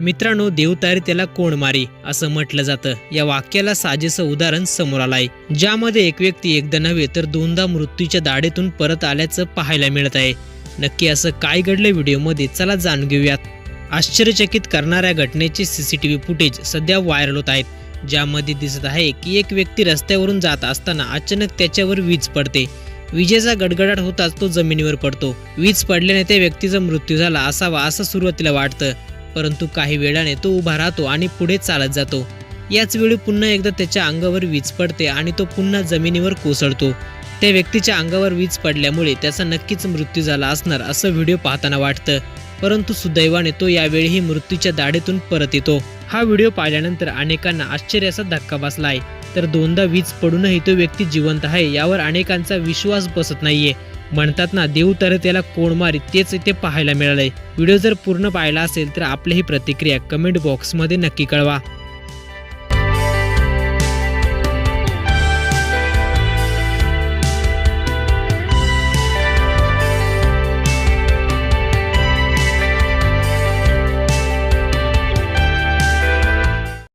मित्रांनो देवतारी त्याला कोण मारी? असं म्हटलं जातं. या वाक्याला साजेसं उदाहरण समोर आलंय. ज्यामध्ये एक व्यक्ती एकदा नव्हे तर दोनदा मृत्यूच्या दाढेतून परत आल्याचं पाहायला मिळत आहे. नक्की असं काय घडलं व्हिडिओमध्ये? चला जाणून घेऊयात. आश्चर्यचकित करणाऱ्या घटनेचे सीसीटीव्ही फुटेज सध्या व्हायरल होत आहेत. ज्यामध्ये दिसत आहे की एक व्यक्ती रस्त्यावरून जात असताना अचानक त्याच्यावर वीज पडते. विजेचा गडगडाट होताच तो जमिनीवर पडतो. वीज पडल्याने त्या व्यक्तीचा मृत्यू झाला असावा असं सुरुवातीला वाटतं. परंतु काही वेळाने तो उभा राहतो आणि पुढे चालत जातो. याच वेळी पुन्हा एकदा त्याच्या अंगावर वीज पडते आणि तो पुन्हा जमिनीवर कोसळतो. त्या व्यक्तीच्या अंगावर वीज पडल्यामुळे त्याचा नक्कीच मृत्यू झाला असणार असं व्हिडिओ पाहताना वाटतं. परंतु सुदैवाने तो यावेळीही मृत्यूच्या दाढेतून परत येतो. हा व्हिडिओ पाहिल्यानंतर अनेकांना आश्चर्याचा धक्का बसला आहे तर दोनदा वीज पडूनही तो व्यक्ती जिवंत आहे यावर अनेकांचा विश्वास बसत नाहीये. म्हणतात ना देव तर त्याला कोण मारी तेच इथे पाहायला मिळालंय. व्हिडिओ जर पूर्ण पाहिला असेल तर आपली ही प्रतिक्रिया कमेंट बॉक्समध्ये नक्की कळवा.